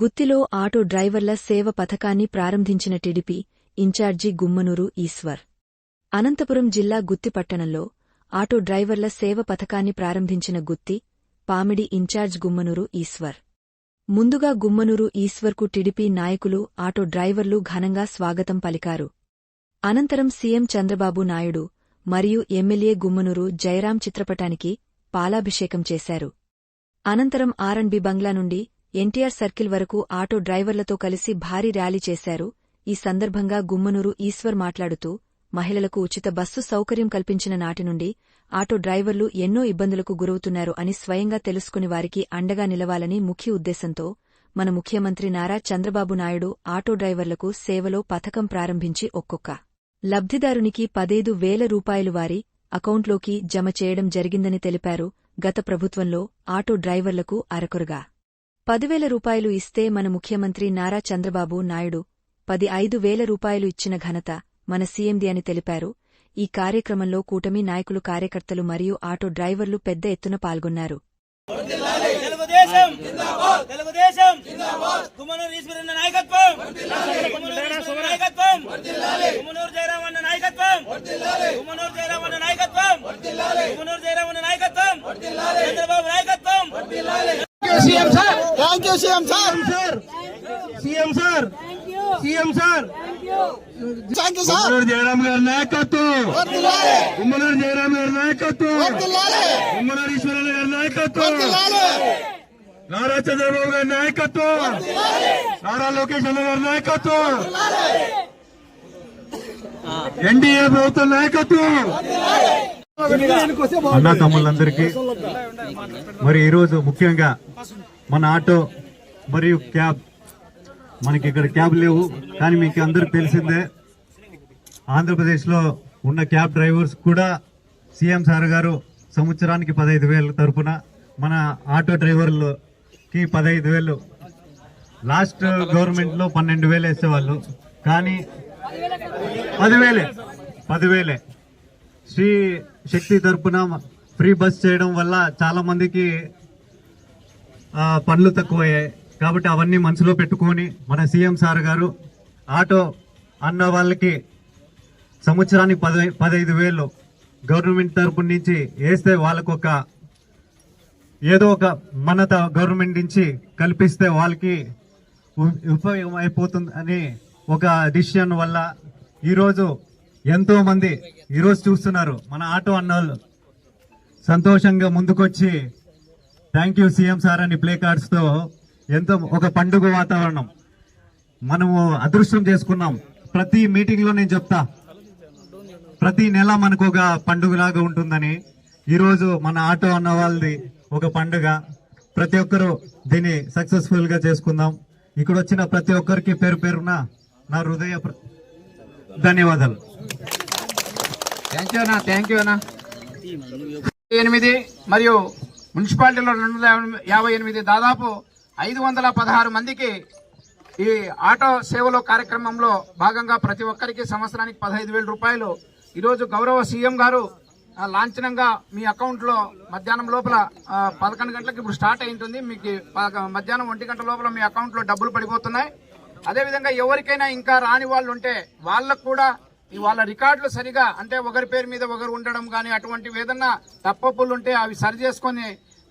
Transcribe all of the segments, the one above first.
గుత్తిలో auto డ్రైవర్ల సేవ పథకాన్ని ప్రారంభించిన టిడిపి ఇన్ఛార్జి గుమ్మనూరు ఈశ్వర్. అనంతపురం జిల్లా గుత్తి పట్టణంలో ఆటో డ్రైవర్ల సేవ పథకాన్ని ప్రారంభించిన గుత్తి పామిడి ఇన్ఛార్జ్ గుమ్మనూరు ఈశ్వర్. ముందుగా గుమ్మనూరు ఈశ్వర్కు టిడిపి నాయకులు ఆటో డ్రైవర్లు ఘనంగా స్వాగతం పలికారు. అనంతరం సీఎం చంద్రబాబు నాయుడు మరియు ఎమ్మెల్యే గుమ్మనూరు జయరాం చిత్రపటానికి పాలాభిషేకం చేశారు. అనంతరం ఆర్ఎండ్బి బంగ్లా నుండి ఎన్టీఆర్ సర్కిల్ వరకు ఆటో డ్రైవర్లతో కలిసి భారీ ర్యాలీ చేశారు. ఈ సందర్భంగా గుమ్మనూరు ఈశ్వర్ మాట్లాడుతూ మహిళలకు ఉచిత బస్సు సౌకర్యం కల్పించిన నాటి నుండి ఆటో డ్రైవర్లు ఎన్నో ఇబ్బందులకు గురవుతున్నారు అని స్వయంగా తెలుసుకుని వారికి అండగా నిలవాలని ముఖ్య ఉద్దేశంతో మన ముఖ్యమంత్రి నారా చంద్రబాబు నాయుడు ఆటో డ్రైవర్లకు సేవలో పథకం ప్రారంభించి ఒక్కొక్క లబ్ధిదారునికి పదైదు వేల రూపాయలు వారి అకౌంట్లోకి జమ చేయడం జరిగిందని తెలిపారు. గత ప్రభుత్వంలో ఆటో డ్రైవర్లకు అరకొరగా పదివేల రూపాయలు ఇస్తే మన ముఖ్యమంత్రి నారా చంద్రబాబు నాయుడు పది ఐదు వేల రూపాయలు ఇచ్చిన ఘనత మన సీఎంది అని తెలిపారు ఈ కార్యక్రమంలో కూటమి నాయకులు కార్యకర్తలు మరియు ఆటో డ్రైవర్లు పెద్ద ఎత్తున పాల్గొన్నారు తెలుగుదేశం తెలుగుదేశం గుమ్మనూరు ఈశ్వరన్న నాయకత్వం గుమ్మనూరు ఈశ్వరన్న నాయకత్వం గుమ్మనూరు జయరామన్న నాయకత్వం గుమ్మనూరు జయరామన్న నాయకత్వం గుమ్మనూరు జయరామన్న నాయకత్వం చంద్రబాబు నాయకత్వం CM sir thank you CM sir sir CM sir CM sir thank you sir Gummanur Jayaram గారి నాయకత్వం. ఉమ్మనూరు జయరాం గారి నాయకత్వం. ఉమ్మనూరు గారి నాయకత్వం. నారా చంద్రబాబు గారి నాయకత్వం. నారా లోకేష్ అన్న గారి నాయకత్వం. ఎన్డీఏ ప్రభుత్వం నాయకత్వం. అన్నా తమ్ముళ్ళందరికీ మరి ఈరోజు ముఖ్యంగా మన ఆటో మరియు క్యాబ్. మనకి ఇక్కడ క్యాబ్ లేవు కానీ మీకు అందరికి తెలిసిందే ఆంధ్రప్రదేశ్లో ఉన్న క్యాబ్ డ్రైవర్స్ కూడా సీఎం సార్ గారు సంవత్సరానికి పదహైదు వేల తరపున మన ఆటో డ్రైవర్లకి పదహైదు వేలు. లాస్ట్ గవర్నమెంట్లో పన్నెండు వేలు వేసేవాళ్ళు కానీ పదివేలే పదివేలే. శ్రీ శక్తి తరఫున ఫ్రీ బస్ చేయడం వల్ల చాలామందికి పనులు తక్కువయ్యాయి. కాబట్టి అవన్నీ మనసులో పెట్టుకొని మన సీఎం సార్ గారు ఆటో అన్న వాళ్ళకి సంవత్సరానికి పదై పదహైదు వేలు గవర్నమెంట్ తరపు నుంచి వేస్తే వాళ్ళకొక ఏదో ఒక మన గవర్నమెంట్ నుంచి కల్పిస్తే వాళ్ళకి ఉపయోగం అయిపోతుంది అని ఒక డిసిషన్ వల్ల ఈరోజు ఎంతోమంది ఈరోజు చూస్తున్నారు మన ఆటో అన్నోళ్ళు. సంతోషంగా ముందుకొచ్చి థ్యాంక్ యూ సీఎం సార్ అని ప్లే కార్డ్స్తో ఎంతో ఒక పండుగ వాతావరణం. మనము అదృష్టం చేసుకున్నాం. ప్రతి మీటింగ్లో నేను చెప్తా. ప్రతి నెల మనకు ఒక పండుగలాగా ఉంటుందని. ఈరోజు మన ఆటో అన్న వాళ్ళది ఒక పండుగ. ప్రతి ఒక్కరూ దీన్ని సక్సెస్ఫుల్గా చేసుకుందాం. ఇక్కడ వచ్చిన ప్రతి ఒక్కరికి పేరు పేరున నా హృదయ ధన్యవాదాలు. థ్యాంక్ యూ అన్న థ్యాంక్ యూ అన్న. ఎనిమిది మరియు మున్సిపాలిటీలో రెండు వందల యాభై ఎనిమిది దాదాపు ఐదు వందల పదహారు మందికి ఈ ఆటో సేవలో కార్యక్రమంలో భాగంగా ప్రతి ఒక్కరికి సంవత్సరానికి పదహైదు వేల రూపాయలు. ఈరోజు గౌరవ సీఎం గారు లాంఛనంగా మీ అకౌంట్లో మధ్యాహ్నం లోపల పదకొండు గంటలకు ఇప్పుడు స్టార్ట్ అయి ఉంటుంది మీకు మధ్యాహ్నం ఒంటి గంట లోపల మీ అకౌంట్లో డబ్బులు పడిపోతున్నాయి. అదేవిధంగా ఎవరికైనా ఇంకా రాని వాళ్ళు ఉంటే వాళ్ళకు కూడా వాళ్ళ రికార్డులు సరిగా అంటే ఒకరి పేరు మీద ఒకరు ఉండడం కానీ అటువంటివి ఏదన్నా తప్పప్పులు ఉంటే అవి సరి చేసుకొని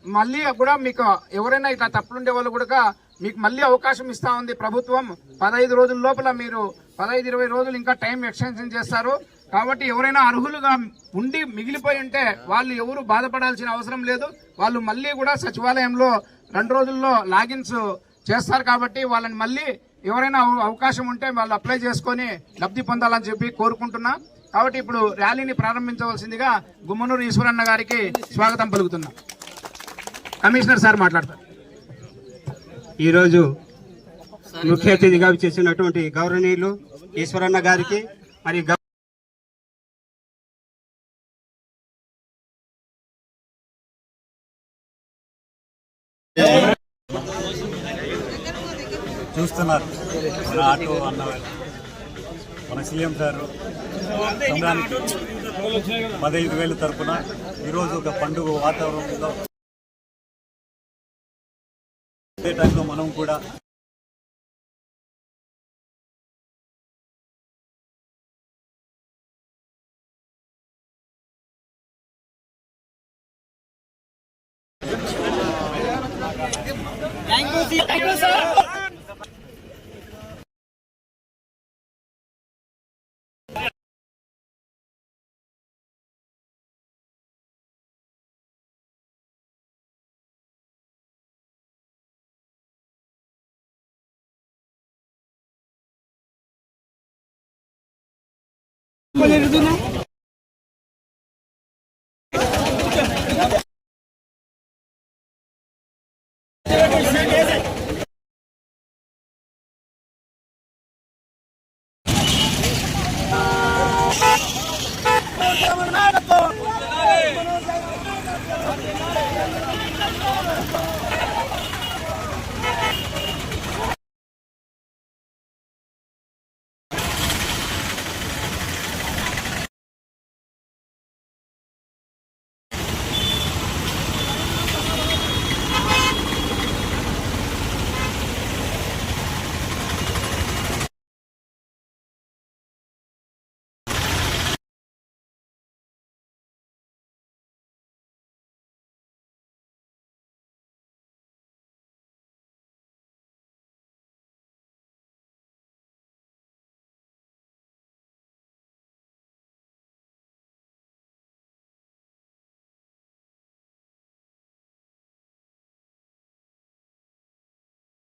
మళ్ళీ కూడా మీకు ఎవరైనా ఇట్లా తప్పులుండే వాళ్ళు కూడా మీకు మళ్ళీ అవకాశం ఇస్తా ఉంది ప్రభుత్వం. పదహైదు రోజుల లోపల మీరు పదహైదు ఇరవై రోజులు ఇంకా టైం ఎక్స్టెన్షన్ చేస్తారు. కాబట్టి ఎవరైనా అర్హులుగా ఉండి మిగిలిపోయి ఉంటే వాళ్ళు ఎవరు బాధపడాల్సిన అవసరం లేదు. వాళ్ళు మళ్ళీ కూడా సచివాలయంలో రెండు రోజుల్లో లాగిన్స్ చేస్తారు కాబట్టి వాళ్ళని మళ్ళీ ఎవరైనా అవ- అవకాశం ఉంటే వాళ్ళు అప్లై చేసుకొని లబ్ధి పొందాలని చెప్పి కోరుకుంటున్నా. కాబట్టి ఇప్పుడు ర్యాలీని ప్రారంభించవలసిందిగా గుమ్మనూరు ఈశ్వరన్న గారికి స్వాగతం పలుకుతున్నా. కమిషనర్ సార్ మాట్లాడతారు. ఈరోజు ముఖ్య అతిథిగా చేసినటువంటి గౌరవనీయులు ఈశ్వరన్న గారికి మరి చూస్తున్నారు. మన ఆటో అన్న మన సీఎం సార్ సంఘానికి పదహైదు వేల తరపున ఈరోజు ఒక పండుగ వాతావరణంలో అదే టైంలో మనం కూడా Thank you, sir. నాయకత్వం